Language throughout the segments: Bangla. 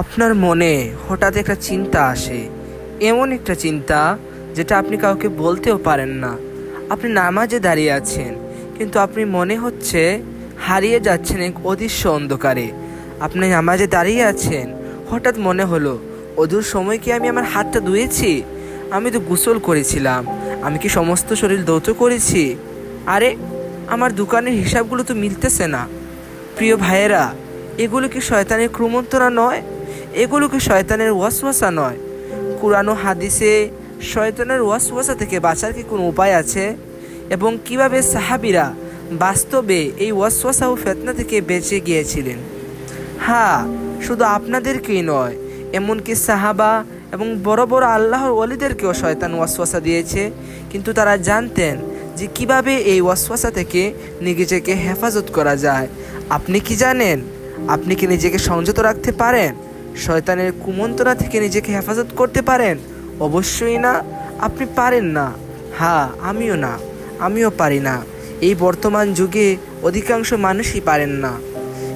আপনার মনে হঠাৎ একটা চিন্তা আসে, এমন একটা চিন্তা যেটা আপনি কাউকে বলতেও পারেন না। আপনি নামাজে দাঁড়িয়ে আছেন, কিন্তু আপনি মনে হচ্ছে হারিয়ে যাচ্ছেন এক অদৃশ্য অন্ধকারে। আপনি নামাজে দাঁড়িয়ে আছেন, হঠাৎ মনে হলো, অদূর সময় কি আমি আমার হাতটা ধুয়েছি? আমি তো গোসল করেছিলাম, আমি কি সমস্ত শরীর দৌত করেছি? আরে, আমার দোকানের হিসাবগুলো তো মিলতেছে না। প্রিয় ভাইয়েরা, এগুলো কি শয়তানের ক্রমন্তরা নয়? এগুলো কি শয়তানের ওয়াসওয়াসা নয়? কোরআন ও হাদিসে শয়তানের ওয়াসওয়াসা থেকে বাঁচার কি কোনো উপায় আছে? এবং কীভাবে সাহাবিরা বাস্তবে এই ওয়াসওয়াসা ও ফেতনা থেকে বেঁচে গিয়েছিলেন? হ্যাঁ শুধু আপনাদেরকেই নয়, এমনকি সাহাবা এবং বড় বড় আল্লাহর ওলিদেরকেও শয়তান ওয়াসওয়াসা দিয়েছে। কিন্তু তারা জানতেন যে কীভাবে এই ওয়াসওয়াসা থেকে নিজেকে হেফাজত করা যায়। আপনি কি জানেন? আপনি কি নিজেকে সংযত রাখতে পারেন? শয়তানের কুমন্তরা থেকে নিজেকে হেফাজত করতে পারেন? অবশ্যই না। আপনি পারেন না। হ্যাঁ আমিও না। আমিও পারি না। এই বর্তমান যুগে অধিকাংশ মানুষই পারেন না।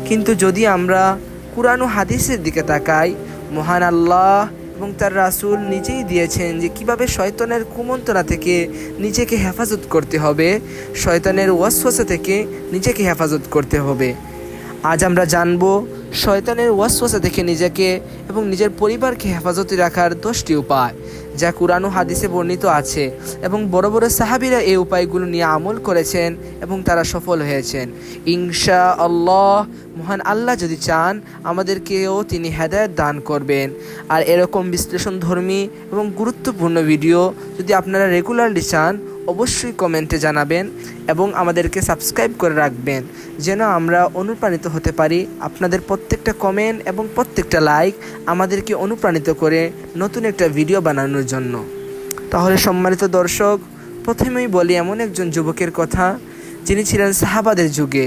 কিন্তু যদি আমরা কুরআন ও হাদিসের দিকে তাকাই, মহান আল্লাহ এবং তার রাসূল নিজেই দিয়েছেন যে কীভাবে শয়তানের কুমন্ত্রণা থেকে নিজেকে হেফাজত করতে হবে, শয়তানের ওয়াসওয়াসা থেকে নিজেকে হেফাজত করতে হবে। আজ আমরা জানব শয়তানের ওয়াসওয়াসা থেকে নিজেকে এবং নিজের পরিবারকে হেফাজতে রাখার দশটি উপায়, যা কুরআন ও হাদিসে বর্ণিত আছে এবং বড় বড় সাহাবিরা এই উপায়গুলো নিয়ে আমল করেছেন এবং তারা সফল হয়েছেন। ইনশা আল্লাহ মহান আল্লাহ যদি চান, আমাদেরকেও তিনি হেদায়ত দান করবেন। আর এরকম বিশ্লেষণ ধর্মী এবং গুরুত্বপূর্ণ ভিডিও যদি আপনারা রেগুলারলি চান অবশ্যই কমেন্টে জানাবেন এবং আমাদেরকে সাবস্ক্রাইব করে রাখবেন, যেন আমরা অনুপ্রাণিত হতে পারি আপনাদের প্রত্যেকটা কমেন্ট এবং প্রত্যেকটা লাইক আমাদেরকে অনুপ্রাণিত করে নতুন একটা ভিডিও বানানোর জন্য। তাহলে সম্মানিত দর্শক, প্রথমেই বলি এমন একজন যুবকের কথা, যিনি ছিলেন সাহাবাদের যুগে।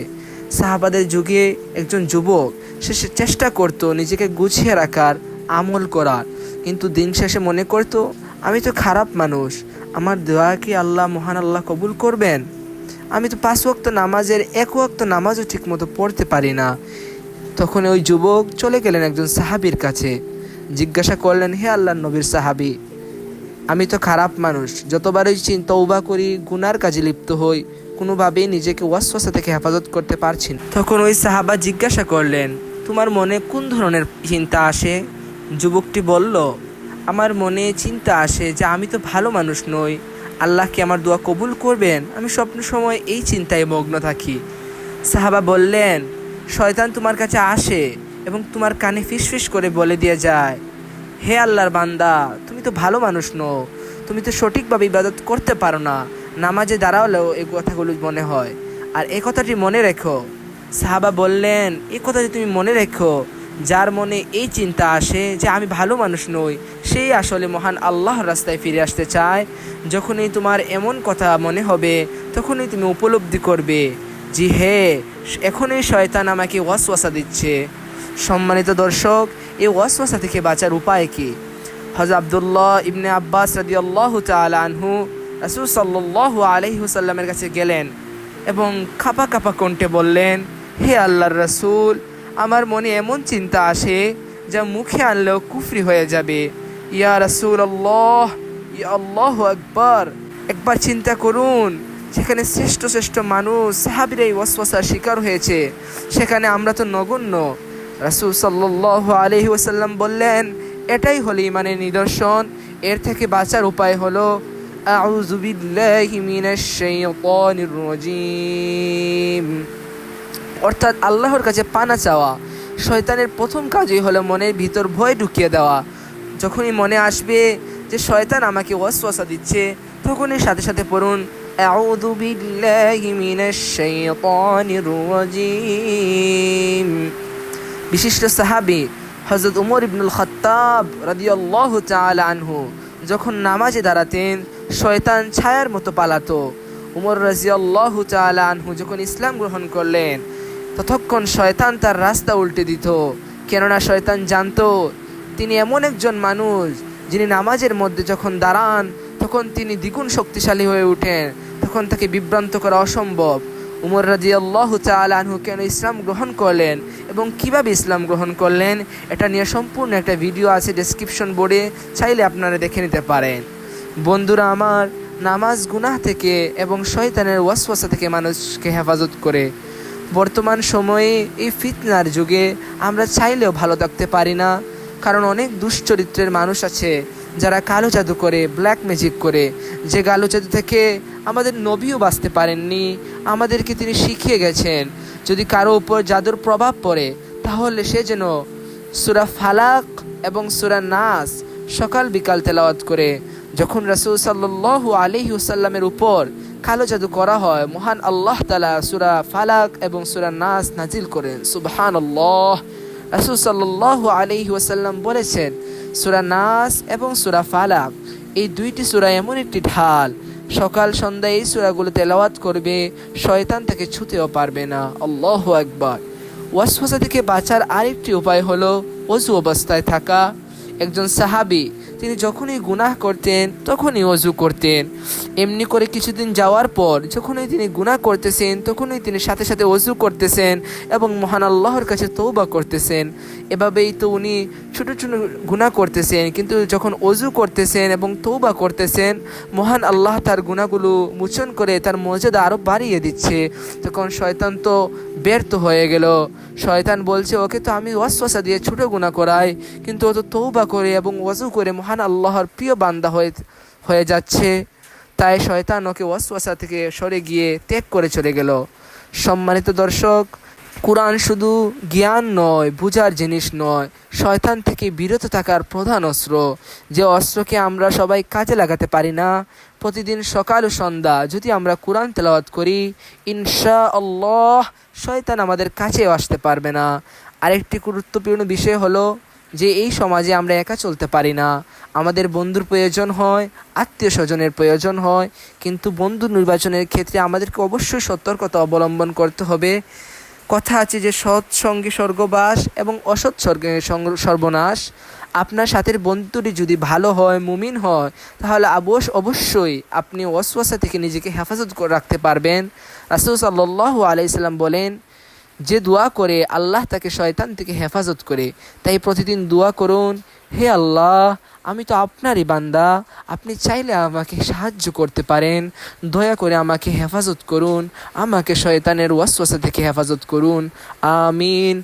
সাহাবাদের যুগে একজন যুবক, সে চেষ্টা করতো নিজেকে গুছিয়ে রাখার, আমল করার। কিন্তু দিন শেষে মনে করতো, আমি তো খারাপ মানুষ আমার দোয়া কি আল্লাহ, মহান আল্লাহ কবুল করবেন? আমি তো পাঁচ ওয়াক্ত নামাজের এক ওয়াক্ত নামাজও ঠিকমতো পড়তে পারি না। তখন ওই যুবক চলে গেলেন একজন সাহাবীর কাছে। জিজ্ঞাসা করলেন, হে আল্লাহ নবীর সাহাবী, আমি তো খারাপ মানুষ। যতবারই চিন্তা উবা করি, গুনার কাজে লিপ্ত হই, কোনোভাবেই নিজেকে ওয়াসওয়াসা থেকে হেফাজত করতে পারছি না। তখন ওই সাহাবা জিজ্ঞাসা করলেন, তোমার মনে কোন ধরনের চিন্তা আসে? যুবকটি বলল আমার মনে চিন্তা আসে যে আমি তো ভালো মানুষ নই। আল্লাহ কি আমার দোয়া কবুল করবেন? আমি স্বপ্ন সময় এই চিন্তায় মগ্ন থাকি। সাহাবা বললেন, শয়তান তোমার কাছে আসে এবং তোমার কানে ফিসফিস করে বলে দিয়ে যায়, হে আল্লাহর বান্দা, তুমি তো ভালো মানুষ নও। তুমি তো সঠিকভাবে ইবাদত করতে পারো না। নামাজে দাঁড়ালেও এই কথাগুলো মনে হয়। আর এই কথাটি মনে রেখো। সাহাবা বললেন এই কথাটি তুমি মনে রেখো। যার মনে এই চিন্তা আসে যে আমি ভালো মানুষ নই, সেই আসলে মহান আল্লাহর রাস্তায় ফিরে আসতে চায়। যখনই তোমার এমন কথা মনে হবে, তখনই তুমি উপলব্ধি করবে জি হে, এখনই শয়তান আমাকে ওয়াসওয়াসা দিচ্ছে। সম্মানিত দর্শক, এই ওয়াসওয়াসা থেকে বাঁচার উপায় কি? হজ আবদুল্লাহ ইবনে আব্বাস রাদি আল্লাহ আনহু রাসুল সাল্লাহ আলহিহুসাল্লামের কাছে গেলেন এবং খাপা খাপা কণ্ঠে বললেন, হে আল্লাহর রাসূল আমার মনে এমন চিন্তা আসে যা মুখে আনলেও কুফরি হয়ে যাবে। ইয়া রাসূল আল্লাহ ইয়া আল্লাহ আকবার। একবার চিন্তা করুন, সেখানে শ্রেষ্ঠ শ্রেষ্ঠ মানুষ সাহাবির এই ওয়াসওয়াসার শিকার হয়েছে। সেখানে আমরা তো নগণ্য। রাসূল সাল্লাহ আলহি ওসাল্লাম বললেন, এটাই হলো ইমানের নিদর্শন। এর থেকে বাঁচার উপায় হলো, আউযু বিল্লাহি মিনাশ শাইতানির রাজীম। অর্থাৎ আল্লাহর কাছে পানা চাওয়া। শয়তানের প্রথম কাজই হলো মনের ভিতর ভয় ঢুকিয়ে দেওয়া। যখনই মনে আসবে যে শয়তান আমাকে ওয়াসওয়াসা দিচ্ছে, তখনই সাথে সাথে পড়ুন, আউযু বিল্লাহি মিনাশ শাইতানির রাজীম। বিশিষ্ট সাহাবী হজরত উমর ইবনুল খত্তাব রাদিয়াল্লাহু তাআলা আনহু যখন নামাজে দাঁড়াতেন, শয়তান ছায়ার মতো পালাতো। উমর রাজিয়াল্লাহু তাআলা আনহু যখন ইসলাম গ্রহণ করলেন ততক্ষণ শয়তান তার রাস্তা উল্টে দিত। কেননা শয়তান জানতো, তিনি এমন একজন মানুষ যিনি নামাজের মধ্যে যখন দাঁড়ান, তখন তিনি দ্বিগুণ শক্তিশালী হয়ে ওঠেন তখন তাকে বিভ্রান্ত করা অসম্ভব। উমর রাজি আল্লাহ আনহু কেন ইসলাম গ্রহণ করলেন এবং কীভাবে ইসলাম গ্রহণ করলেন, এটা নিয়ে সম্পূর্ণ একটা ভিডিও আছে ডেসক্রিপশন বোর্ডে, চাইলে আপনারা দেখে নিতে পারেন। বন্ধুরা আমার, নামাজ গুনাহ থেকে এবং শয়তানের ওয়াসওয়াসা থেকে মানুষকে হেফাজত করে। বর্তমান সময়ে এই ফিতনার যুগে আমরা চাইলেও ভালো থাকতে পারি না। কারণ অনেক দুশ্চরিত্রের মানুষ আছে যারা কালো জাদু করে ব্ল্যাক ম্যাজিক করে। যে কালো জাদু থেকে আমাদের নবীও বাঁচতে পারেননি, আমাদেরকে তিনি শিখিয়ে গেছেন। যদি কারও উপর জাদুর প্রভাব পড়ে, তাহলে সে যেন সুরা ফালাক এবং সুরা নাস সকাল বিকাল তেলাওয়াত করে। যখন রাসূল সাল্লাল্লাহু আলাইহি ওয়াসাল্লামের উপর কালো জাদু করা হয়, মহান আল্লাহ তালা সুরা ফালাক এবং সুরা নাস নাজিল করেন। সুবহান আল্লাহ রাসূল সাল্লাল্লাহু আলাইহি ওয়াসাল্লাম বলেছেন, সুরা নাস এবং সুরা ফালাক, এই দুইটি সুরা এমন একটি ঢাল, সকাল সন্ধ্যায় এই সুরাগুলো তেলাওয়াত করবে, শয়তান তাকে ছুতেও পারবে না। আল্লাহ একবার ওয়াসওয়াসা থেকে বাঁচার আরেকটি উপায় হলো, অজু অবস্থায় থাকা। একজন সাহাবি তিনি যখনই গুনাহ করতেন, তখনই অজু করতেন। এমনি করে কিছুদিন যাওয়ার পর, যখনই তিনি গুনাহ করতেছেন, তখনই তিনি সাথে সাথে অজু করতেছেন এবং মহান আল্লাহর কাছে তৌবা করতেছেন। এভাবেই তো উনি ছোটো ছোটো গুনাহ করতেছেন, কিন্তু যখন অজু করতেছেন এবং তৌবা করতেছেন, মহান আল্লাহ তার গুণাগুলো মোচন করে তার মর্যাদা আরও বাড়িয়ে দিচ্ছে। তখন শয়তান তো ব্যর্থ হয়ে গেল। শয়তান বলছে, ওকে তো আমি ওয়াসওয়াসা দিয়ে ছোট গুণা করাই, কিন্তু ও তো তৌবা করে এবং ওয়াজু করে মহান আল্লাহর প্রিয় বান্দা হয়ে হয়ে যাচ্ছে। তাই শয়তান ওকে ওয়াসওয়াসা থেকে সরে গিয়ে ত্যাগ করে চলে গেল। সম্মানিত দর্শক, কোরআন শুধু জ্ঞান নয়, বুঝার জিনিস নয়, শয়তান থেকে বিরত থাকার প্রধান অস্ত্র। যে অস্ত্রকে আমরা সবাই কাজে লাগাতে পারি না প্রতিদিন সকাল ও সন্ধ্যা যদি আমরা কোরআন তেলাওয়াত করি ইনশা আল্লাহ শয়তান আমাদের কাছেও আসতে পারবে না। আরেকটি গুরুত্বপূর্ণ বিষয় হলো যে এই সমাজে আমরা একা চলতে পারি না। আমাদের বন্ধুর প্রয়োজন হয়, আত্মীয় স্বজনের প্রয়োজন হয়, কিন্তু বন্ধু নির্বাচনের ক্ষেত্রে আমাদেরকে অবশ্যই সতর্কতা অবলম্বন করতে হবে। কথা আছে যে সৎ সঙ্গে স্বর্গবাস এবং অসৎ স্বর্গে সর্বনাশ। আপনার সাথের বন্ধুটি যদি ভালো হয়, মুমিন হয়, তাহলে আবস অবশ্যই আপনি ওয়াসওয়াসা থেকে নিজেকে হেফাজত করে রাখতে পারবেন। রাসুল সাল্লাহ আলাইসাল্লাম বলেন যে দোয়া করে, আল্লাহ তাকে শয়তান থেকে হেফাজত করে, তাই প্রতিদিন দোয়া করুন, হে আল্লাহ, আমি তো আপনারই বান্দা, আপনি চাইলে আমাকে সাহায্য করতে পারেন, দয়া করে আমাকে হেফাজত করুন, আমাকে শয়তানের ওয়াসওয়াসা থেকে হেফাজত করুন, আমিন।